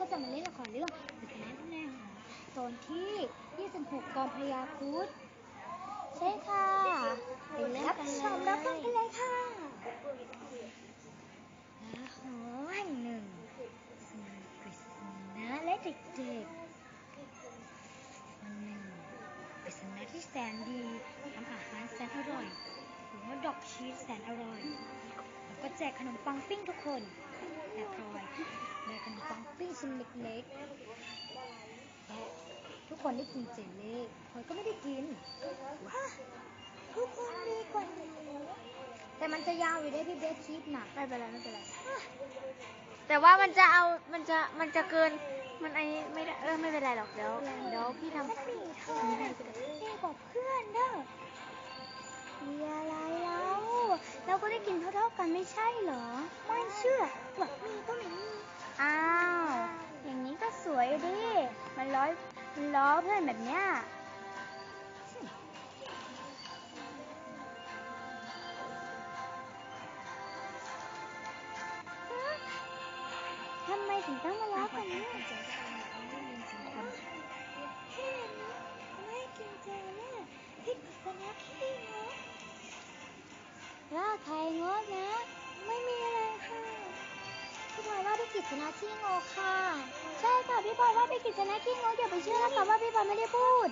ก็จะมาเล่นละครเรื่องปริศนาที่แน่หาตอนที่ 26 กองพญาครุดใช่ค่ะไปรับชมรับฟังกันเลยค่ะและหอแห่งหนึ่งซึ่งมีปริศนาและเด็กๆวันหนึ่งปริศนาที่แสนดีทำอาหารแสนอร่อยหรือว่าดอกชีสแสนอร่อยแล้วก็แจกขนมปังปิ้งทุกคน แต่พลอยได้ขนมปังปิ้งชิ้นเล็กๆและทุกคนได้กินเจลเล่พลอยก็ไม่ได้กินว้าทุกคนดีกว่าหนูแต่มันจะยาวอยู่ได้พี่เบสคิดหนักไม่เป็นไรไม่เป็นไรแต่ว่ามันจะเอา มันจะ มันจะเกิน มันไอ้ไม่ได้ เออไม่เป็นไรหรอก เดี๋ยว เดี๋ยวพี่ทำากันไม่ใช่เหรอ ไม่เชื่อบอกมีก็ไม่มี อ้าว อย่างนี้ก็สวยดิ มันล้อมันล้อเพื่อนแบบเนี้ยทำไมถึงต้องมาล้อกันเนี่ย ว่าใครงดนะ ไม่มีอะไรค่ะพี่พลอยว่าพี่กิษณะขี้งกค่ะ ใช่ค่ะพี่พลอยว่าพี่กิษณะขี้งกอย่าไปเชื่อนะคะว่าพี่พลอยไม่ได้พูด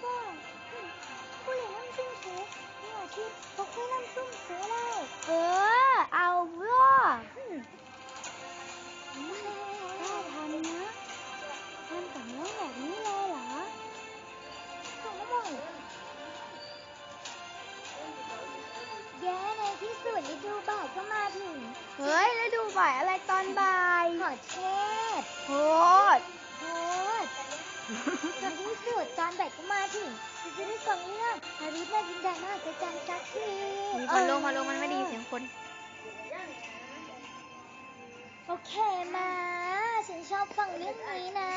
บ่ายอะไรตอนบ่ายขอเทศโคตรโทษในที่สุดจานแบกก็มาถึงจะจะได้ฟังเรื่องฮาริสนาจินดานาจะจันสักทีมีพัดลมพัดลมมันไม่ได้ยินเสียงคน โอเคมา ฉันชอบฟังเรื่องนี้นะ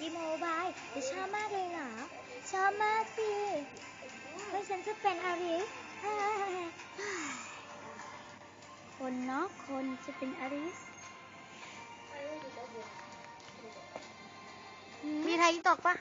ดีโมบายจะชอบมากเลยเหรอ ชอบมากสิเพราะฉันจะเป็นฮาริส คนเนาะ คนจะเป็นอาริสมีไทยตกปะ